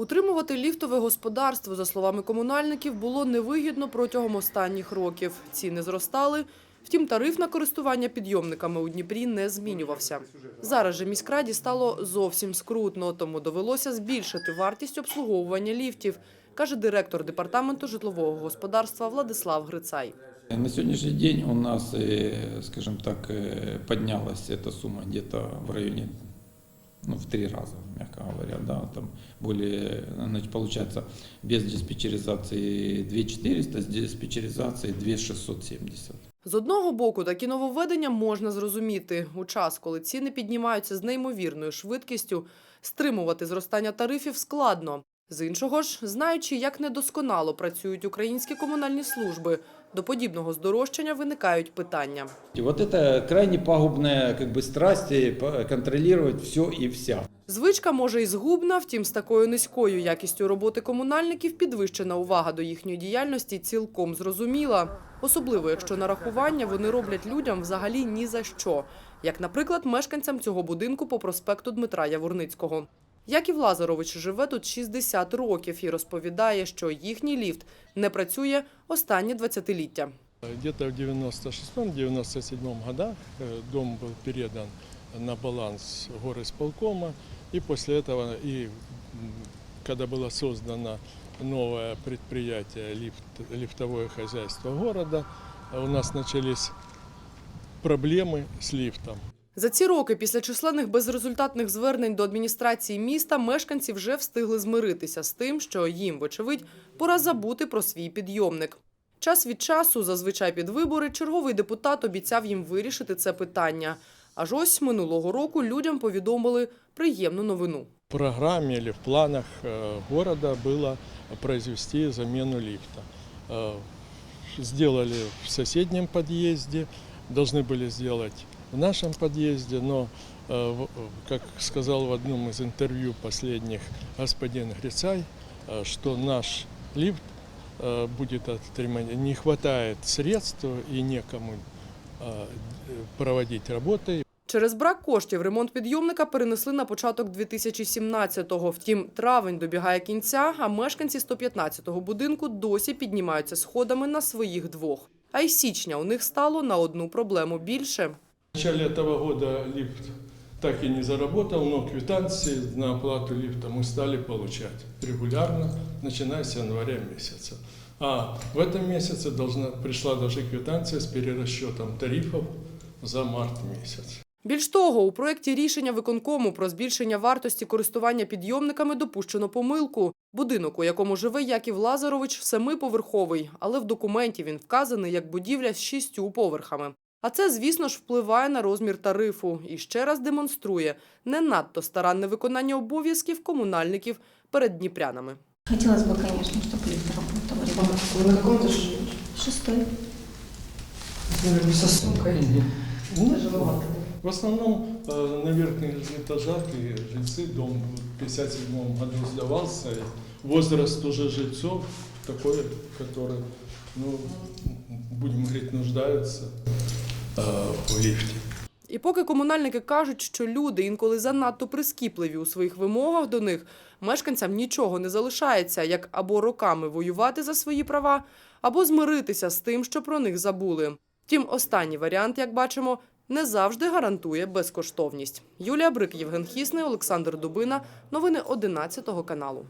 Утримувати ліфтове господарство, за словами комунальників, було невигідно протягом останніх років. Ціни зростали, втім тариф на користування підйомниками у Дніпрі не змінювався. Зараз же міськраді стало зовсім скрутно, тому довелося збільшити вартість обслуговування ліфтів, каже директор департаменту житлового господарства Владислав Грицай. На сегодняшний день у нас, э, скажем так, э, поднялась эта сумма где-то в районе, ну, в три раза, мягко говоря, да, там более, значит, получается, без диспетчеризации 2400, с диспетчеризацией 2670. З одного боку, такі нововведення можна зрозуміти. У час, коли ціни піднімаються з неймовірною швидкістю, стримувати зростання тарифів складно. З іншого ж, знаючи, як недосконало працюють українські комунальні служби, до подібного здорожчання виникають питання. И вот это крайне пагубная как бы страсть э, по- контролировать все и вся. Звичка може і згубна, втім, з такою низькою якістю роботи комунальників підвищена увага до їхньої діяльності цілком зрозуміла. Особливо, якщо нарахування вони роблять людям взагалі ні за що, як, наприклад, мешканцям цього будинку по проспекту Дмитра Яворницького. Яків Лазарович живе тут 60 років і розповідає, що їхній ліфт не працює останнє 20-ліття. Где-то в 96-97 годах э, дом был передан на баланс горосполкома, и после этого, и м, когда было создано новое предприятие лифт, лифтовое хозяйство города, у нас начались проблемы с лифтом. За ці роки після численних безрезультатних звернень до адміністрації міста мешканці вже встигли змиритися з тим, що їм, вочевидь, пора забути про свій підйомник. Час від часу, зазвичай під вибори, черговий депутат обіцяв їм вирішити це питання. Аж ось минулого року людям повідомили приємну новину. В программе или в планах э, города было произвести замену лифта. Э, Сделали в соседнем подъезде, должны были сделать в нашем подъезде, но, э, в- как сказал в одном из интервью последних господин Грицай, э, что наш лифт э, будет отремонтирован. Не хватает средств и некому э, проводить работы, Через брак коштів ремонт підйомника перенесли на початок 2017-го. Втім, травень добігає кінця, а мешканці 115-го будинку досі піднімаються сходами на своїх двох. А й січня у них стало на одну проблему більше. В начале этого года лифт так и не заработал, но квитанции на оплату лифта мы стали получать регулярно, начиная с января месяца. А в этом месяце должна, пришла даже квитанция с перерасчетом тарифов за март месяц. Більш того, у проєкті рішення виконкому про збільшення вартості користування підйомниками допущено помилку. Будинок, у якому живе Яків Лазарович, семиповерховий, але в документі він вказаний як будівля з шістю поверхами. А це, звісно ж, впливає на розмір тарифу і ще раз демонструє не надто старанне виконання обов'язків комунальників перед дніпрянами. Хотелось бы, конечно, чтобы лифт работал регулярно. На каком этаже? Шестой. Наверное, со сумкой. Ну, Тяжеловато. в основном э, на верхних этажах и жильцы, дом в 1957 году сдавался, и возраст уже жильцов такой, который, ну, будем говорить, нуждаются э, в лифте. І поки комунальники кажуть, що люди інколи занадто прискіпливі у своїх вимогах до них, мешканцям нічого не залишається, як або роками воювати за свої права, або змиритися з тим, що про них забули. Втім, останній варіант, як бачимо, не завжди гарантує безкоштовність. Юлія Брик, Євген Хісний, Олександр Дубина. Новини 11 каналу.